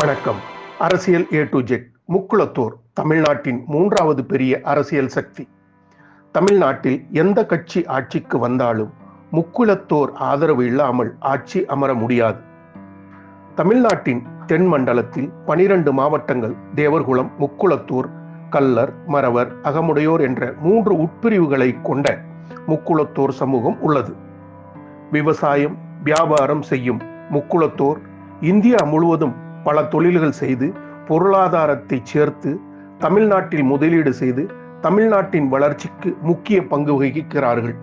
வணக்கம். அரசியல் A to Z Mukkulathor தமிழ்நாட்டின் மூன்றாவது பெரிய அரசியல் சக்தி. தமிழ்நாட்டில் எந்த கட்சி ஆட்சிக்கு வந்தாலும் முக்குளத்தோர் ஆதரவு இல்லாமல் ஆட்சி அமர முடியாது. தமிழ்நாட்டின் தென் மண்டலத்தில் பனிரெண்டு மாவட்டங்கள் தேவர்குளம் முக்குளத்தூர் கல்லர் மறவர் அகமுடையோர் என்ற மூன்று உட்பிரிவுகளை கொண்ட முக்குளத்தோர் சமூகம் உள்ளது. விவசாயம் வியாபாரம் செய்யும் முக்குளத்தோர் இந்தியா முழுவதும் பல தொழில்கள் செய்து பொருளாதாரத்தை சேர்த்து தமிழ்நாட்டில் முதலீடு செய்து தமிழ்நாட்டின் வளர்ச்சிக்கு முக்கிய பங்கு வகிக்கிறார்கள்.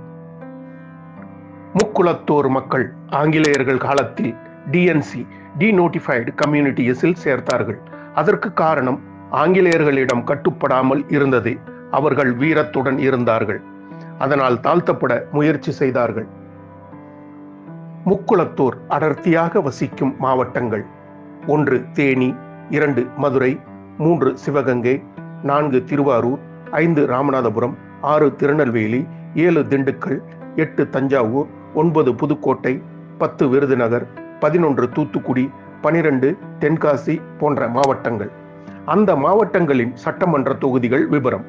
முக்குளத்தோர் மக்கள் ஆங்கிலேயர்கள் காலத்தில் டிஎன்சி டிநோட்டிஃபைடு கம்யூனிட்டிஸில் சேர்த்தார்கள். அதற்கு காரணம் ஆங்கிலேயர்களிடம் கட்டுப்படாமல் இருந்ததே அவர்கள் வீரத்துடன் இருந்தார்கள். அதனால் தாழ்த்தப்பட முயற்சி செய்தார்கள். முக்குளத்தோர் அடர்த்தியாக வசிக்கும் மாவட்டங்கள் ஒன்று தேனி இரண்டு மதுரை மூன்று சிவகங்கை நான்கு திருவாரூர் ஐந்து ராமநாதபுரம் ஆறு திருநெல்வேலி ஏழு திண்டுக்கல் எட்டு தஞ்சாவூர் ஒன்பது புதுக்கோட்டை பத்து விருதுநகர் பதினொன்று தூத்துக்குடி பனிரெண்டு தென்காசி போன்ற மாவட்டங்கள். அந்த மாவட்டங்களின் சட்டமன்ற தொகுதிகள் விபரம்.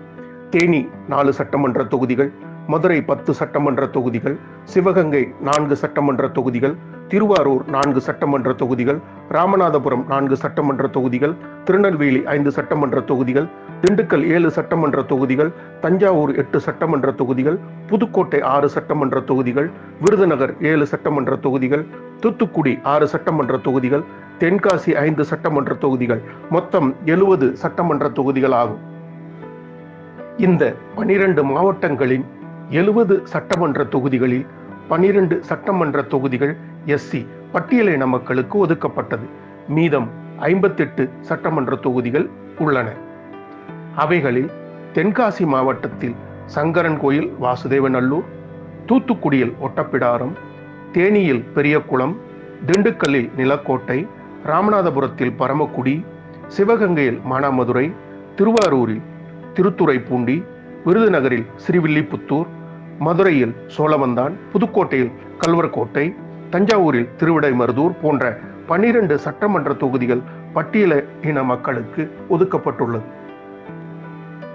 தேனி நாலு சட்டமன்ற தொகுதிகள் மதுரை பத்து சட்டமன்ற தொகுதிகள் சிவகங்கை நான்கு சட்டமன்ற தொகுதிகள் திருவாரூர் நான்கு சட்டமன்ற தொகுதிகள் ராமநாதபுரம் நான்கு சட்டமன்ற தொகுதிகள் திருநெல்வேலி ஐந்து சட்டமன்ற தொகுதிகள் திண்டுக்கல் ஏழு சட்டமன்ற தொகுதிகள் தஞ்சாவூர் எட்டு சட்டமன்ற தொகுதிகள் புதுக்கோட்டை ஆறு சட்டமன்ற தொகுதிகள் விருதுநகர் ஏழு சட்டமன்ற தொகுதிகள் தூத்துக்குடி ஆறு சட்டமன்ற தொகுதிகள் தென்காசி ஐந்து சட்டமன்ற தொகுதிகள். மொத்தம் எழுபது சட்டமன்ற தொகுதிகள் ஆகும். இந்த பனிரெண்டு மாவட்டங்களின் எழுபது சட்டமன்ற தொகுதிகளில் பனிரெண்டு சட்டமன்ற தொகுதிகள் எஸ்சி பட்டியலின மக்களுக்கு ஒதுக்கப்பட்டது. மீதம் ஐம்பத்தெட்டு சட்டமன்ற தொகுதிகள் உள்ளன. அவைகளில் தென்காசி மாவட்டத்தில் சங்கரன் கோயில் வாசுதேவநல்லூர் தூத்துக்குடியில் ஒட்டப்பிடாரம் தேனியில் பெரியகுளம் திண்டுக்கல்லில் நிலக்கோட்டை ராமநாதபுரத்தில் பரமக்குடி சிவகங்கையில் மானாமதுரை திருவாரூரில் திருத்துறைப்பூண்டி விருதுநகரில் ஸ்ரீவில்லிபுத்தூர் மதுரையில் சோழவந்தான் புதுக்கோட்டையில் கல்வர்கோட்டை தஞ்சாவூரில் திருவிடைமருதூர் போன்ற பன்னிரண்டு சட்டமன்ற தொகுதிகள் பட்டியல இன மக்களுக்கு ஒதுக்கப்பட்டுள்ளது.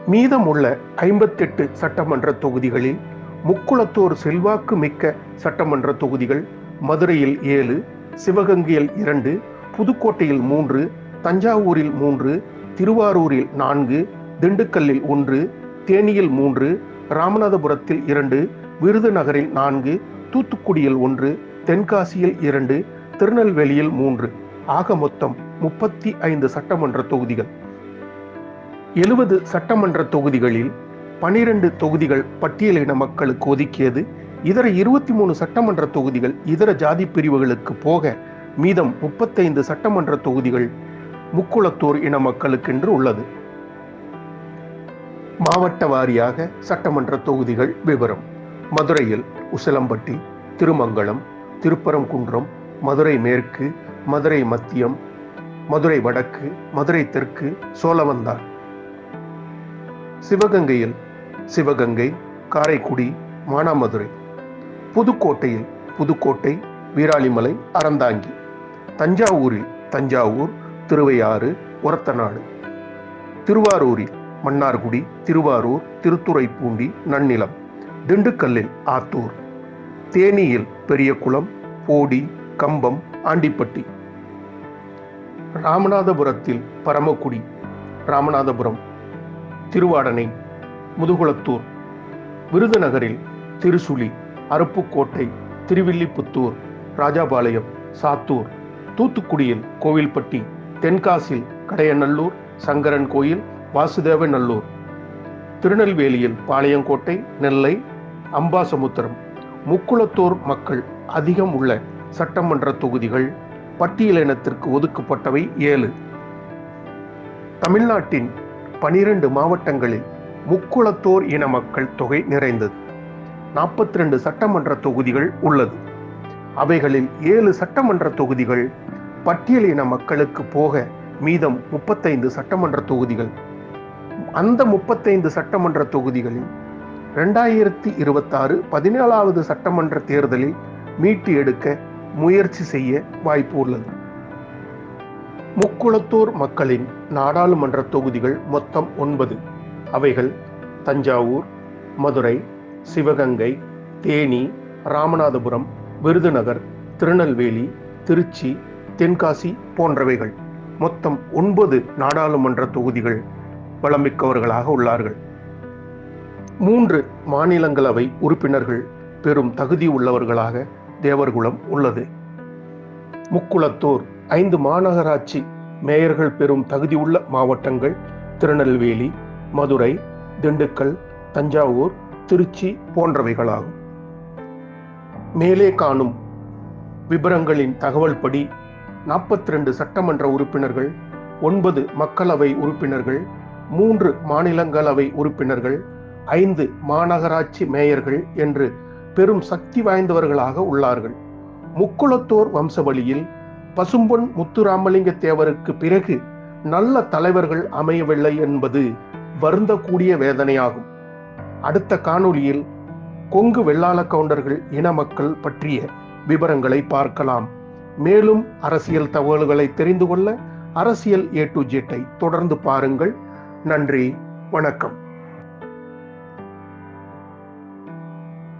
மீதமுள்ள ஐம்பத்தெட்டு சட்டமன்ற தொகுதிகளில் முக்குளத்தோர் செல்வாக்கு மிக்க சட்டமன்ற தொகுதிகள் மதுரையில் ஏழு சிவகங்கையில் இரண்டு புதுக்கோட்டையில் மூன்று தஞ்சாவூரில் மூன்று திருவாரூரில் நான்கு திண்டுக்கல்லில் ஒன்று தேனியில் மூன்று ராமநாதபுரத்தில் இரண்டு விருதுநகரில் நான்கு தூத்துக்குடியில் ஒன்று தென்காசியில் இரண்டு திருநெல்வேலியில் மூன்று. ஆக மொத்தம் முப்பத்தி ஐந்து சட்டமன்ற தொகுதிகள். எழுபது சட்டமன்ற தொகுதிகளில் பனிரெண்டு தொகுதிகள் பட்டியலின மக்களுக்கு ஒதுக்கியது. இதர இருபத்தி மூணு சட்டமன்ற தொகுதிகள் இதர ஜாதி பிரிவுகளுக்கு போக மீதம் முப்பத்தைந்து சட்டமன்ற தொகுதிகள் முக்குளத்தூர் இன மக்களுக்கென்று உள்ளது. மாவட்ட வாரியாக சட்டமன்ற தொகுதிகள் விவரம் மதுரையில் உசிலம்பட்டி திருமங்கலம் திருப்பரங்குன்றம் மதுரை மேற்கு மதுரை மத்தியம் மதுரை வடக்கு மதுரை தெற்கு சோழவந்தார் சிவகங்கையில் சிவகங்கை காரைக்குடி மானாமதுரை. புதுக்கோட்டையில் புதுக்கோட்டை வீராளிமலை அறந்தாங்கி. தஞ்சாவூரில் தஞ்சாவூர் திருவையாறு ஒரத்தநாடு. திருவாரூரில் மன்னார்குடி திருவாரூர் திருத்துறைப்பூண்டி நன்னிலம். திண்டுக்கல்லில் ஆத்தூர். தேனியில் பெரியகுளம் போடி கம்பம் ஆண்டிப்பட்டி. ராமநாதபுரத்தில் பரமக்குடி ராமநாதபுரம் திருவாடனை முதுகுளத்தூர் விருதுநகரில் திருசுழி அருப்புக்கோட்டை திருவில்லிபுத்தூர் ராஜாபாளையம் சாத்தூர் தூத்துக்குடியில் கோவில்பட்டி தென்காசில் கடையநல்லூர் சங்கரன் கோயில் வாசுதேவநல்லூர். திருநெல்வேலியில் பாளையங்கோட்டை நெல்லை அம்பாசமுத்திரம். முக்குளத்தோர் மக்கள் அதிகம் உள்ள சட்டமன்ற தொகுதிகள் பட்டியலினத்திற்கு ஒதுக்கப்பட்டவை ஏழு. தமிழ்நாட்டின் பனிரெண்டு மாவட்டங்களில் முக்குளத்தோர் இன மக்கள் தொகை நிறைந்தது. நாற்பத்தி ரெண்டு சட்டமன்ற தொகுதிகள் உள்ளது. அவைகளில் ஏழு சட்டமன்ற தொகுதிகள் பட்டியலின மக்களுக்கு போக மீதம் முப்பத்தைந்து சட்டமன்ற தொகுதிகள். அந்த முப்பத்தைந்து சட்டமன்ற தொகுதிகளில் ரெண்டாயிரத்தி இருபத்தாறு பதினேழாவது சட்டமன்ற தேர்தலில் மீட்டு எடுக்க முயற்சி செய்ய வாய்ப்பு உள்ளது. முக்குளத்தூர் மக்களின் நாடாளுமன்ற தொகுதிகள் மொத்தம் ஒன்பது. அவைகள் தஞ்சாவூர் மதுரை சிவகங்கை தேனி ராமநாதபுரம் விருதுநகர் திருநெல்வேலி திருச்சி தென்காசி போன்றவைகள். மொத்தம் ஒன்பது நாடாளுமன்ற தொகுதிகள் வளமிக்கவர்களாக உள்ளார்கள். மூன்று மாநிலங்களவை உறுப்பினர்கள் பெரும் தகுதி உள்ளவர்களாக தேவர்குளம் உள்ளது. முக்குளத்தூர் ஐந்து மாநகராட்சி மேயர்கள் பெறும் தகுதியுள்ள மாவட்டங்கள் திருநெல்வேலி மதுரை திண்டுக்கல் தஞ்சாவூர் திருச்சி போன்றவைகளாகும். மேலே காணும் விபரங்களின் தகவல் படி நாற்பத்தி ரெண்டு சட்டமன்ற உறுப்பினர்கள் ஒன்பது மக்களவை உறுப்பினர்கள் மூன்று மாநிலங்களவை உறுப்பினர்கள் ஐந்து மாநகராட்சி மேயர்கள் என்று பெரும் சக்தி வாய்ந்தவர்களாக உள்ளார்கள். முக்குளத்தோர் வம்சவழியில் பசும்பொன் முத்துராமலிங்க தேவருக்கு பிறகு நல்ல தலைவர்கள் அமையவில்லை என்பது வருந்தக்கூடிய வேதனையாகும். அடுத்த காணொளியில் கொங்கு வெள்ளாள கவுண்டர்கள் இன மக்கள் பற்றிய விவரங்களை பார்க்கலாம். மேலும் அரசியல் தகவல்களை தெரிந்து கொள்ள அரசியல் ஏ டு ஜெட்டை தொடர்ந்து பாருங்கள். நன்றி வணக்கம்.